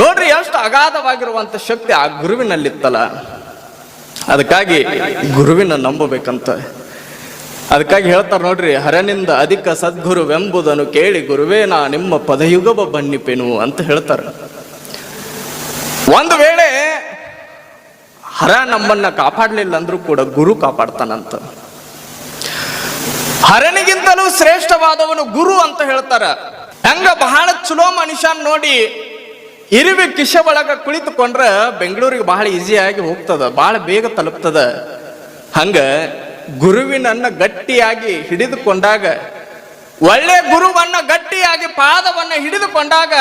ನೋಡ್ರಿ, ಎಷ್ಟು ಅಗಾಧವಾಗಿರುವಂಥ ಶಕ್ತಿ ಆ ಗುರುವಿನಲ್ಲಿತ್ತಲ್ಲ. ಅದಕ್ಕಾಗಿ ಗುರುವಿನ ನಂಬಬೇಕಂತ. ಅದಕ್ಕಾಗಿ ಹೇಳ್ತಾರೆ ನೋಡ್ರಿ, ಹರನಿಂದ ಅಧಿಕ ಸದ್ಗುರುವೆಂಬುದನ್ನು ಕೇಳಿ ಗುರುವೇ, ನಾ ನಿಮ್ಮ ಪದಯುಗವ ಬನ್ನಿಪೆನು ಅಂತ ಹೇಳ್ತಾರೆ. ಒಂದು ವೇಳೆ ಹರ ನಮ್ಮನ್ನ ಕಾಪಾಡಲಿಲ್ಲ ಅಂದ್ರೂ ಕೂಡ ಗುರು ಕಾಪಾಡ್ತಾನಂತ. ಹರನಿಗಿಂತಲೂ ಶ್ರೇಷ್ಠವಾದವನು ಗುರು ಅಂತ ಹೇಳ್ತಾರ. ಹೆಂಗ ಬಹಳ ಚಲೋ ಮನುಷ್ಯ ನೋಡಿ ಇರುವಿ ಕಿಶ ಒಳಗ ಕುಳಿತುಕೊಂಡ್ರೆ ಬೆಂಗಳೂರಿಗೆ ಬಹಳ ಈಸಿಯಾಗಿ ಹೋಗ್ತದ, ಬಹಳ ಬೇಗ ತಲುಪ್ತದ. ಹಂಗ ಗುರುವಿನನ್ನ ಗಟ್ಟಿಯಾಗಿ ಹಿಡಿದುಕೊಂಡಾಗ, ಒಳ್ಳೆ ಗುರುವನ್ನ ಗಟ್ಟಿಯಾಗಿ ಪಾದವನ್ನ ಹಿಡಿದುಕೊಂಡಾಗ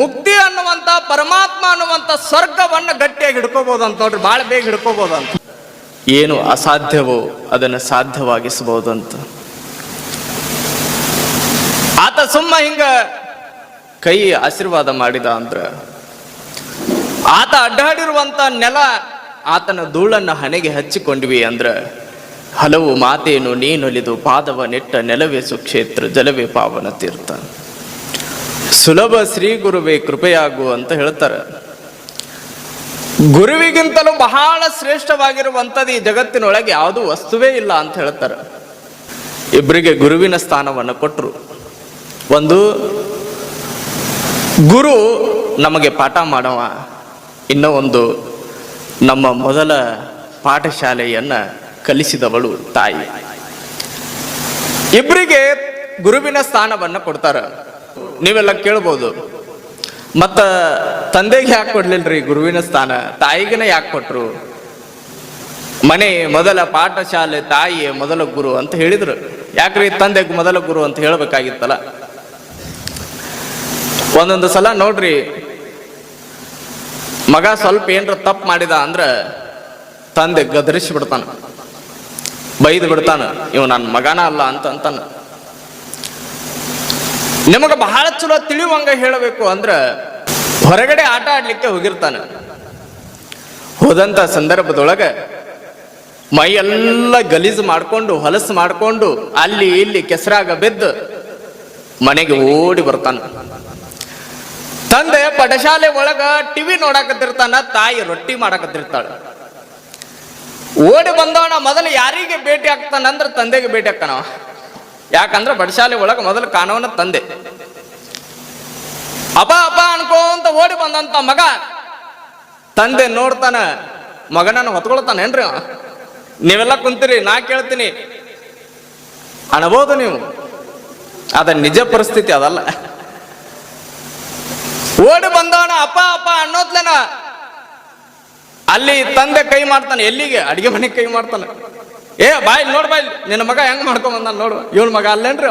ಮುಕ್ತಿ ಅನ್ನುವಂತ, ಪರಮಾತ್ಮ ಅನ್ನುವಂತ ಸ್ವರ್ಗವನ್ನ ಗಟ್ಟಿಯಾಗಿ ಹಿಡ್ಕೋಬಹುದಂತ ನೋಡ್ರಿ, ಬಹಳ ಬೇಗ ಹಿಡ್ಕೋಬಹುದಂತ ಏನು ಅಸಾಧ್ಯವೋ ಅದನ್ನು ಸಾಧ್ಯವಾಗಿಸಬಹುದಂತ. ಆತ ಸುಮ್ಮ ಹಿಂಗ ಕೈ ಆಶೀರ್ವಾದ ಮಾಡಿದ ಅಂದ್ರ ಆತ ಅಡ್ಡಾಡಿರುವಂತ ನೆಲ ಆತನ ಧೂಳನ್ನ ಹಣೆಗೆ ಹಚ್ಚಿಕೊಂಡ್ವಿ ಅಂದ್ರ, ಹಲವು ಮಾತೇನು ನೀನೊಲಿದು ಪಾದವ ನೆಟ್ಟ ನೆಲವೇ ಸುಕ್ಷೇತ್ರ ಜಲವೇ ಪಾವನ ತೀರ್ಥ. ಸುಲಭ ಶ್ರೀ ಗುರುವೇ ಕೃಪೆಯಾಗು ಅಂತ ಹೇಳ್ತಾರೆ. ಗುರುವಿಗಿಂತಲೂ ಬಹಳ ಶ್ರೇಷ್ಠವಾಗಿರುವಂಥದ್ದು ಈ ಜಗತ್ತಿನೊಳಗೆ ಯಾವುದೂ ವಸ್ತುವೇ ಇಲ್ಲ ಅಂತ ಹೇಳ್ತಾರೆ. ಇಬ್ಬರಿಗೆ ಗುರುವಿನ ಸ್ಥಾನವನ್ನು ಕೊಟ್ಟರು ಒಂದು ಗುರು ನಮಗೆ ಪಾಠ ಮಾಡವ ಇನ್ನೂ ಒಂದು ನಮ್ಮ ಮೊದಲ ಪಾಠಶಾಲೆಯನ್ನು ಕಲಿಸಿದವಳು ತಾಯಿ. ಇಬ್ಬರಿಗೆ ಗುರುವಿನ ಸ್ಥಾನವನ್ನು ಕೊಡ್ತಾರ. ನೀವೆಲ್ಲ ಕೇಳ್ಬೋದು. ಮತ್ತ ತಂದೆಗೆ ಯಾಕೆ ಕೊಡ್ಲಿಲ್ರಿ ಗುರುವಿನ ಸ್ಥಾನ? ತಾಯಿಗೆನ ಯಾಕೆ ಕೊಟ್ರು? ಮನೆ ಮೊದಲ ಪಾಠಶಾಲೆ ತಾಯಿಯೇ ಮೊದಲ ಗುರು ಅಂತ ಹೇಳಿದ್ರು. ಯಾಕ್ರಿ ತಂದೆಗೆ ಮೊದಲ ಗುರು ಅಂತ ಹೇಳ್ಬೇಕಾಗಿತ್ತಲ್ಲ? ಒಂದೊಂದು ಸಲ ನೋಡ್ರಿ. ಮಗ ಸ್ವಲ್ಪ ಏನ್ರ ತಪ್ಪು ಮಾಡಿದ ಅಂದ್ರೆ ತಂದೆ ಗದರಿಸಿ ಬಿಡ್ತಾನ. ಬೈದು ಬಿಡ್ತಾನ. ಇವ್ ನನ್ನ ಮಗನ ಅಲ್ಲ ಅಂತ ಅಂತಾನ. ನಿಮಗೆ ಬಹಳ ಚಲೋ ತಿಳಿಯುವಂಗ ಹೇಳಬೇಕು ಅಂದ್ರೆ ಹೊರಗಡೆ ಆಟ ಆಡ್ಲಿಕ್ಕೆ ಹೋಗಿರ್ತಾನೆ. ಹೋದಂತ ಸಂದರ್ಭದೊಳಗ ಮೈ ಎಲ್ಲ ಗಲೀಜು ಮಾಡ್ಕೊಂಡು, ಹೊಲಸು ಮಾಡ್ಕೊಂಡು, ಅಲ್ಲಿ ಇಲ್ಲಿ ಕೆಸರಾಗ ಬಿದ್ದು ಮನೆಗೆ ಓಡಿ ಬರ್ತಾನ. ತಂದೆ ಪಡಶಾಲೆ ಒಳಗ ಟಿವಿ ನೋಡಾಕತ್ತಿರ್ತಾನ, ತಾಯಿ ರೊಟ್ಟಿ ಮಾಡಾಕತ್ತಿರ್ತಾಳೆ. ಓಡಿ ಬಂದವನ ಮೊದಲು ಯಾರಿಗೆ ಭೇಟಿ ಆಗ್ತಾನ ಅಂದ್ರೆ ತಂದೆಗೆ ಭೇಟಿ ಆಗ್ತಾನವ ಯಾಕಂದ್ರೆ ಬಡಶಾಲೆ ಒಳಗ ಮೊದಲು ಕಾಣವನ ತಂದೆ. ಅಪ ಅಪ ಅನ್ಕೋಂತ ಓಡಿ ಬಂದಂತ ಮಗ ತಂದೆ ನೋಡ್ತಾನ, ಮಗನನ್ನು ಹೊತ್ಕೊಳ್ತಾನೇನ್ರಿ? ನೀವೆಲ್ಲ ಕುಂತೀರಿ, ನಾ ಕೇಳ್ತೀನಿ. ಅನ್ಬೋದು ನೀವು. ಅದ ನಿಜ ಪರಿಸ್ಥಿತಿ ಅದಲ್ಲ. ಓಡಿ ಬಂದವನ ಅಪ್ಪ ಅಪ್ಪ ಅನ್ನೋದ್ಲೇನ? ಅಲ್ಲಿ ತಂದೆ ಕೈ ಮಾಡ್ತಾನೆ, ಎಲ್ಲಿಗೆ? ಅಡಿಗೆ ಮನೆಗೆ ಕೈ ಮಾಡ್ತಾನೆ. ಏ ಬಾಯ್ ನೋಡ್ ಬಾಯ್ ನಿನ್ನ ಮಗ ಹೆಂಗ್ ಮಾಡ್ಕೊಂಡ್ ಬಂದಾನ ನೋಡು. ಇವನ್ ಮಗ ಅಲ್ಲೇನ್ರಿ?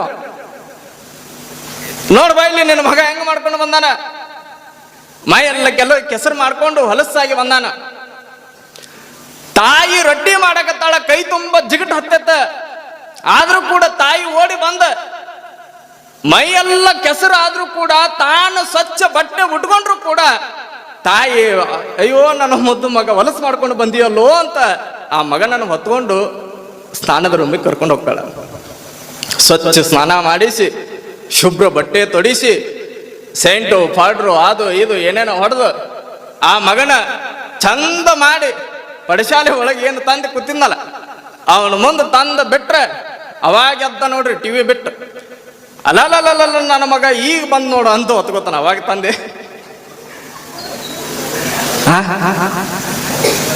ನೋಡ್ ಬಾಯ್ಲಿ, ನಿನ್ನ ಮಗ ಹೆಂಗ್ ಮಾಡ್ಕೊಂಡು ಬಂದಾನ? ಮೈ ಎಲ್ಲ ಕೆಲವು ಕೆಸರು ಮಾಡ್ಕೊಂಡು ಹೊಲಸಾಗಿ ಬಂದಾನ. ತಾಯಿ ರೊಟ್ಟಿ ಮಾಡಕತ್ತಾಳ, ಕೈ ತುಂಬ ಜಿಗಟ್ ಹತ್ತತ್ತ ಆದ್ರೂ ಕೂಡ ತಾಯಿ ಓಡಿ ಬಂದ. ಮೈ ಎಲ್ಲ ಕೆಸರು ಆದ್ರೂ ಕೂಡ ತಾನು ಸ್ವಚ್ಛ ಬಟ್ಟೆ ಉಟ್ಕೊಂಡ್ರು ಕೂಡ, ತಾಯಿ, ಅಯ್ಯೋ, ನನ್ನ ಮುದ್ದು ಮಗ ಹೊಲಸು ಮಾಡ್ಕೊಂಡು ಬಂದಿಯಲ್ಲೋ ಅಂತ ಆ ಮಗನನ್ನು ಹೊತ್ಕೊಂಡು ಸ್ನಾನದ ರೂಮಿಗೆ ಕರ್ಕೊಂಡು ಹೋಗ್ತಾಳ. ಸ್ವಚ್ಛ ಸ್ನಾನ ಮಾಡಿಸಿ, ಶುಭ್ರ ಬಟ್ಟೆ ತೊಡಿಸಿ, ಸೆಂಟು, ಪೌಡ್ರು, ಅದು, ಇದು, ಏನೇನೋ ಹೊಡೆದು ಆ ಮಗನ ಚಂದ ಮಾಡಿ ಪಡಶಾಲೆ ಒಳಗೆ ಏನು ತಂದು ಕೂತಿದ್ನಲ್ಲ, ಅವನ ಮುಂದೆ ತಂದು ಬಿಟ್ರೆ ಅವಾಗ ಎದ್ದ ನೋಡ್ರಿ ಟಿವಿ ಬಿಟ್ಟು. ಅಲ್ಲಲ್ಲಲ್ಲ ನನ್ನ ಮಗ ಈಗ ಬಂದು ನೋಡು ಅಂತ ಹೊತ್ಕೋತಾನ ಅವಾಗ ತಂದೆ.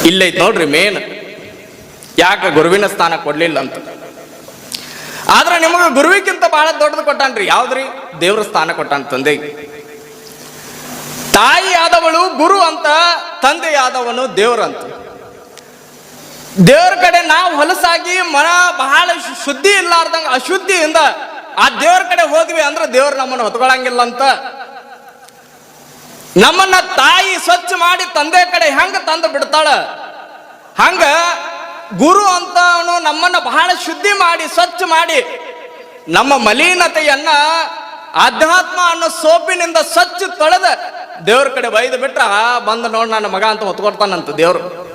ಇಲ್ಲೈತ್ ನೋಡ್ರಿ ಮೇನ್ ಯಾಕೆ ಗುರುವಿನ ಸ್ಥಾನ ಕೊಡ್ಲಿಲ್ಲ ಅಂತ. ಆದ್ರೆ ನಿಮಗೆ ಗುರುವಿಗಿಂತ ಬಹಳ ದೊಡ್ಡದು ಕೊಟ್ಟಾನ್ರಿ. ಯಾವ್ದ್ರಿ? ದೇವ್ರ ಸ್ಥಾನ ಕೊಟ್ಟಾನ ತಂದೆ. ತಾಯಿ ಆದವಳು ಗುರು ಅಂತ ತಂದೆಯಾದವನು ದೇವ್ರಂತ ದೇವ್ರ ಕಡೆ ನಾವು ಹೊಲಸಾಗಿ ಮನ ಬಹಳ ಶುದ್ಧಿ ಇಲ್ಲಾರ್ದಂಗ ಅಶುದ್ಧಿಯಿಂದ ಆ ದೇವ್ರ ಕಡೆ ಹೋದ್ವಿ ಅಂದ್ರೆ ದೇವ್ರು ನಮ್ಮನ್ನು ಹೊತ್ಕೊಳಂಗಿಲ್ಲ ಅಂತ ನಮ್ಮನ್ನ ತಾಯಿ ಸ್ವಚ್ಛ ಮಾಡಿ ತಂದೆ ಕಡೆ ಹೆಂಗ ತಂದು ಬಿಡ್ತಾಳ? ಹಂಗ ಗುರು ಅಂತ ಅವನು ನಮ್ಮನ್ನ ಬಹಳ ಶುದ್ಧಿ ಮಾಡಿ, ಸ್ವಚ್ಛ ಮಾಡಿ ನಮ್ಮ ಮಲಿನತೆಯನ್ನ ಅಧ್ಯಾತ್ಮ ಅನ್ನೋ ಸೋಪಿನಿಂದ ಸ್ವಚ್ಛ ತೊಳೆದ ದೇವ್ರ ಕಡೆ ಬೈದು ಬಿಟ್ರ ಬಂದ ನೋಡ್ ನನ್ನ ಮಗ ಅಂತ ಹೊತ್ಕೊಡ್ತಾನಂತ ದೇವ್ರು.